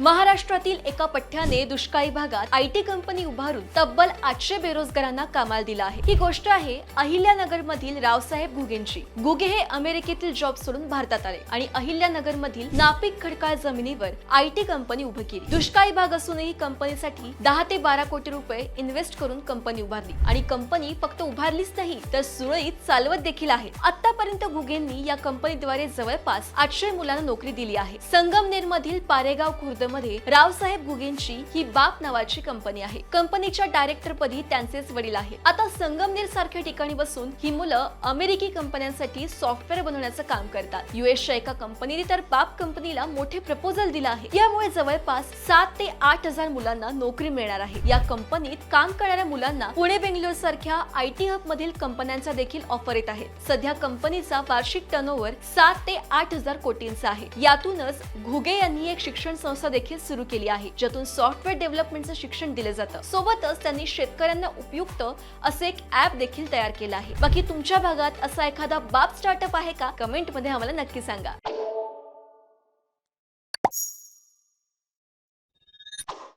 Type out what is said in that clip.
महाराष्ट्रातील एका पठ्ठ्याने दुष्काळी भागात आय टी कंपनी उभारून तब्बल आठशे बेरोजगारांना कामाला दिला आहे. ही गोष्ट आहे अहिल्यानगर मधील रावसाहेब घुगेंची. घुगे हे अमेरिकेतील जॉब सोडून भारतात आले आणि अहिल्यानगर मधील नापिक खडकाळ जमिनीवर आय टी कंपनी उभी केली. दुष्काळी भाग असूनही कंपनीसाठी दहा ते बारा कोटी रुपये इन्व्हेस्ट करून कंपनी उभारली. आणि कंपनी फक्त उभारलीच नाही तर सुरळीत चालवत देखील आहे. आतापर्यंत घुगेंनी या कंपनीद्वारे जवळपास आठशे मुलांना नोकरी दिली आहे. संगमनेर मधील पारेगाव खुर्द मध्ये रावसाहेब गुगेंची ही बाप नावाची कंपनी आहे. कंपनीच्या डायरेक्टर पदी त्यांचेच वडील आहे. आता संगमनेर सारख्या ठिकाणी बसून ही मुलं अमेरिकी कंपन्यांसाठी सॉफ्टवेअर बनवण्याचं काम करतात. युएसच्या एका कंपनीने तर बाप कंपनीला मोठे प्रपोजल दिला आहे. यामुळे जवळपास सात ते आठ हजार मुलांना नोकरी मिळणार आहे. या कंपनीत काम करणाऱ्या मुलांना पुणे बेंगलोर सारख्या आय टी हब मधील कंपन्यांचा देखील ऑफर येत आहे. सध्या कंपनीचा वार्षिक टर्नओव्हर सात ते आठ हजार कोटींचा आहे. यातूनच घुगे यांनी एक शिक्षण संस्था देखील सुरू केली आहे ज्यातून सॉफ्टवेअर डेव्हलपमेंटचं शिक्षण दिलं जातं. सोबतच त्यांनी शेतकऱ्यांना उपयुक्त असे एक ऍप देखील तयार केलं आहे. बाकी तुमच्या भागात असा एखादा बाप स्टार्टअप आहे का? कमेंटमध्ये आम्हाला नक्की सांगा.